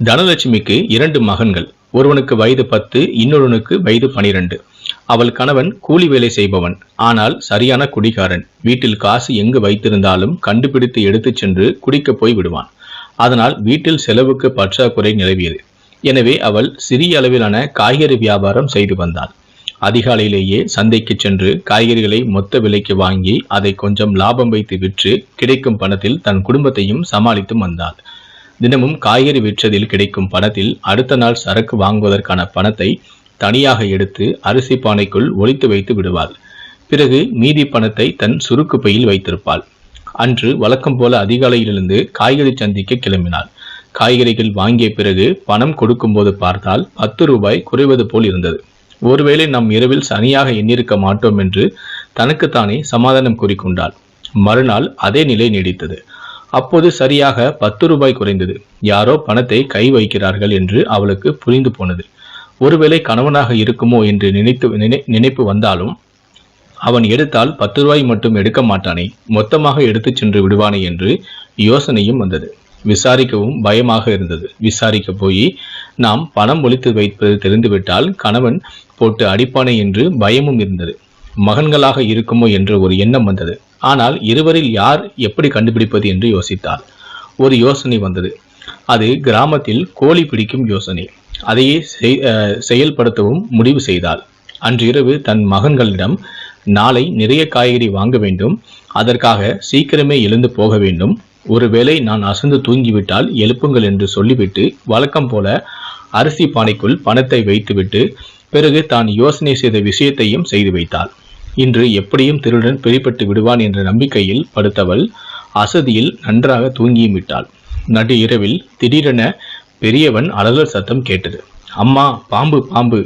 தனலட்சுமிக்கு இரண்டு மகன்கள். ஒருவனுக்கு வயது பத்து இன்னொருவனுக்கு வயது பனிரெண்டு. அவள் கணவன் கூலி வேலை செய்பவன். ஆனால் சரியான குடிகாரன். வீட்டில் காசு எங்கு வைத்திருந்தாலும் கண்டுபிடித்து எடுத்துச் சென்று குடிக்கப் போய் விடுவான். அதனால் வீட்டில் செலவுக்கு பற்றாக்குறை நிலவியது. எனவே அவள் சிறிய அளவிலான காய்கறி வியாபாரம் செய்து வந்தாள். அதிகாலையிலேயே சந்தைக்கு சென்று காய்கறிகளை மொத்த விலைக்கு வாங்கி அதை கொஞ்சம் லாபம் வைத்து விற்று கிடைக்கும் பணத்தில் தன் குடும்பத்தையும் சமாளித்து வந்தாள். தினமும் காய்கறி விற்றதில் கிடைக்கும் பணத்தில் அடுத்த நாள் சரக்கு வாங்குவதற்கான பணத்தை தனியாக எடுத்து அரிசி பானைக்குள் ஒழித்து வைத்து விடுவாள். பிறகு மீதி பணத்தை தன் சுருக்கு பையில் வைத்திருப்பாள். அன்று வழக்கம் போல அதிகாலையிலிருந்து காய்கறி சந்திக்க கிளம்பினாள். காய்கறிகள் வாங்கிய பிறகு பணம் கொடுக்கும்போது பார்த்தால் பத்து ரூபாய் குறைவது போல் இருந்தது. ஒருவேளை நாம் இரவில் சனியாக எண்ணிருக்க மாட்டோம் என்று தனக்குத்தானே சமாதானம் கூறிக்கொண்டாள். மறுநாள் அதே நிலை நீடித்தது. அப்போது சரியாக பத்து ரூபாய் குறைந்தது. யாரோ பணத்தை கை வைக்கிறார்கள் என்று அவளுக்கு புரிந்து போனது. ஒருவேளை கணவனாக இருக்குமோ என்று நினைத்து நினை நினைப்பு வந்தாலும் அவன் எடுத்தால் பத்து ரூபாய் மட்டும் எடுக்க மாட்டானே மொத்தமாக எடுத்துச் சென்று விடுவானே என்று யோசனையும் வந்தது. விசாரிக்கவும் பயமாக இருந்தது. விசாரிக்க போய் நாம் பணம் ஒழித்து வைப்பது தெரிந்துவிட்டால் கணவன் போட்டு அடிப்பானே என்று பயமும் இருந்தது. மகன்களாக இருக்குமோ என்ற ஒரு எண்ணம் வந்தது. ஆனால் இருவரில் யார் எப்படி கண்டுபிடிப்பது என்று யோசித்தார் ஒரு யோசனை வந்தது. அது கிராமத்தில் கோழி பிடிக்கும் யோசனை. அதையே செய்- செயல்படுத்தவும் முடிவு செய்தாள். அன்றிரவு தன் மகன்களிடம் நாளை நிறைய காய்கறி வாங்க வேண்டும். அதற்காக சீக்கிரமே எழுந்து போக வேண்டும். ஒருவேளை நான் அசந்து தூங்கிவிட்டால் எழுப்புங்கள் என்று சொல்லிவிட்டு வழக்கம் போல அரிசி பானைக்குள் பணத்தை வைத்துவிட்டு பிறகு தான் யோசனை செய்த விஷயத்தையும் செய்து வைத்தாள். இன்று எப்படியும் திருடன் பிடிபட்டு விடுவான் என்ற நம்பிக்கையில் படுத்தவள் அசதியில் நன்றாக தூங்கியும் விட்டாள். நடு இரவில் திடீரென பெரியவன் அலறல் சத்தம் கேட்டது. அம்மா பாம்பு பாம்பு.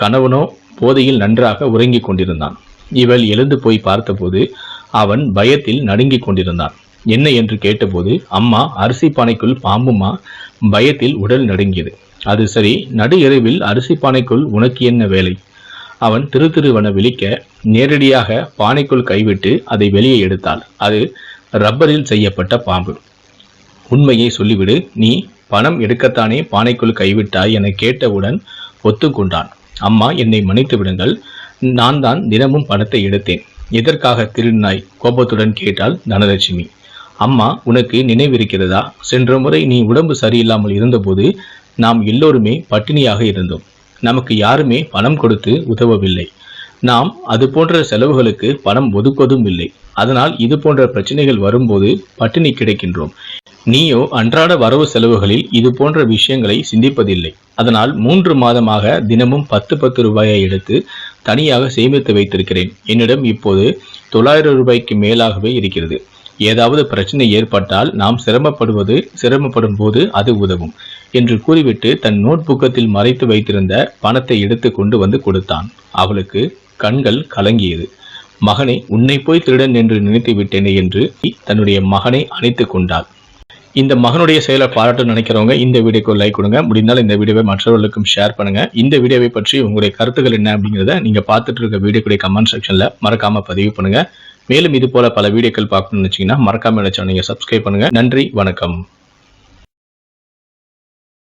கணவனோ போதையில் நன்றாக உறங்கிக் கொண்டிருந்தான். இவள் எழுந்து போய் பார்த்தபோது அவன் பயத்தில் நடுங்கிக் கொண்டிருந்தான். என்ன என்று கேட்டபோது அம்மா அரிசி பானைக்குள் பாம்புமா? பயத்தில் உடல் நடுங்கியது. அது சரி நடு இரவில் அரிசி பானைக்குள் உனக்கு என்ன வேலை? அவன் திரு திருவன விழிக்க நேரடியாக பானைக்குள் கைவிட்டு அதை வெளியே எடுத்தாள். அது ரப்பரில் செய்யப்பட்ட பாம்பு. உண்மையை சொல்லிவிடு. நீ பணம் எடுக்கத்தானே பானைக்குள் கைவிட்டாய் என கேட்டவுடன் ஒத்துக்கொண்டான். அம்மா என்னை மன்னித்து விடுங்கள். நான் தான் தினமும் பணத்தை எடுத்தேன். எதற்காக திருநாய் கோபத்துடன் கேட்டாள் தனலட்சுமி. அம்மா உனக்கு நினைவிருக்கிறதா? சென்ற முறை நீ உடம்பு சரியில்லாமல் இருந்தபோது நாம் எல்லோருமே பட்டினியாக இருந்தோம். நமக்கு யாருமே பணம் கொடுத்து உதவவில்லை. நாம் அது போன்ற செலவுகளுக்கு பணம் ஒதுக்குவதும் இல்லை. அதனால் இது போன்ற பிரச்சனைகள் வரும்போது பட்டினி கிடைக்கின்றோம். நீயோ அன்றாட வரவு செலவுகளில் இது போன்ற விஷயங்களை சிந்திப்பதில்லை. அதனால் மூன்று மாதமாக தினமும் பத்து பத்து ரூபாயை எடுத்து தனியாக சேமித்து வைத்திருக்கிறேன். என்னிடம் இப்போது தொள்ளாயிரம் ரூபாய்க்கு மேலாகவே இருக்கிறது. ஏதாவது பிரச்சனை ஏற்பட்டால் நாம் சிரமப்படுவது சிரமப்படும் போது அது உதவும். என்று கூறிவிட்டு தன் நோட் புக்கத்தில் மறைத்து வைத்திருந்த பணத்தை எடுத்து கொண்டு வந்து கொடுத்தான். அவளுக்கு கண்கள் கலங்கியது. மகனை உன்னை போய் திருடன் என்று நினைத்து விட்டேனே என்று தன்னுடைய மகனை அணைத்துக் கொண்டாள். இந்த மகனுடைய செயலை பாராட்டு நினைக்கிறவங்க இந்த வீடியோக்கு லைக் கொடுங்க. முடிந்தால் இந்த வீடியோவை மற்றவர்களுக்கும் ஷேர் பண்ணுங்க. இந்த வீடியோவை பற்றி உங்களுடைய கருத்துக்கள் என்ன அப்படிங்கிறத நீங்க பார்த்துட்டு இருக்க வீடியோக்குடைய கமெண்ட் செக்ஷன்ல மறக்காம பதிவு பண்ணுங்க. மேலும் இது போல பல வீடியோக்கள் பார்க்கணும்னு நினைச்சீங்கன்னா மறக்காம நினைச்சா நீங்க சப்ஸ்கிரைப் பண்ணுங்க. நன்றி வணக்கம்.